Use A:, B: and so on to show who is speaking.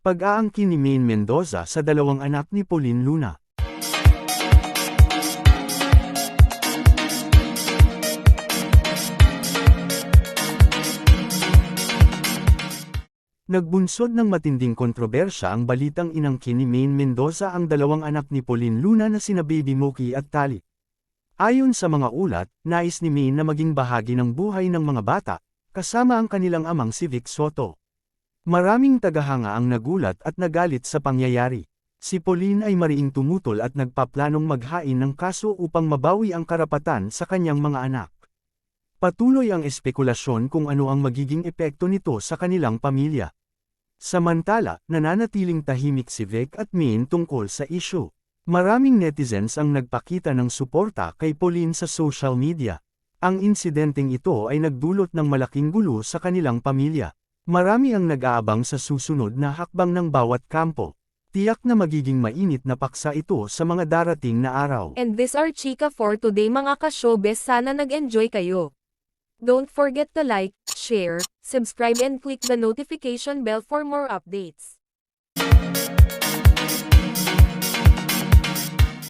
A: Pag-aangkin ni Maine Mendoza sa dalawang anak ni Pauline Luna. Nagbunsod ng matinding kontrobersya ang balitang inangkin ni Maine Mendoza ang dalawang anak ni Pauline Luna na sina Baby Mookie at Tali. Ayon sa mga ulat, nais ni Maine na maging bahagi ng buhay ng mga bata, kasama ang kanilang amang si Vic Soto. Maraming tagahanga ang nagulat at nagalit sa pangyayari. Si Pauline ay mariing tumutol at nagpaplanong maghain ng kaso upang mabawi ang karapatan sa kanyang mga anak. Patuloy ang espekulasyon kung ano ang magiging epekto nito sa kanilang pamilya. Samantala, nananatiling tahimik si Vic at Min tungkol sa issue. Maraming netizens ang nagpakita ng suporta kay Pauline sa social media. Ang insidenteng ito ay nagdulot ng malaking gulo sa kanilang pamilya. Marami ang nag-aabang sa susunod na hakbang ng bawat kampo. Tiyak na magiging mainit na paksa ito sa mga darating na araw.
B: And this are Chika for today mga ka-showbiz sana nag-enjoy kayo. Don't forget to like, share, subscribe and click the notification bell for more updates.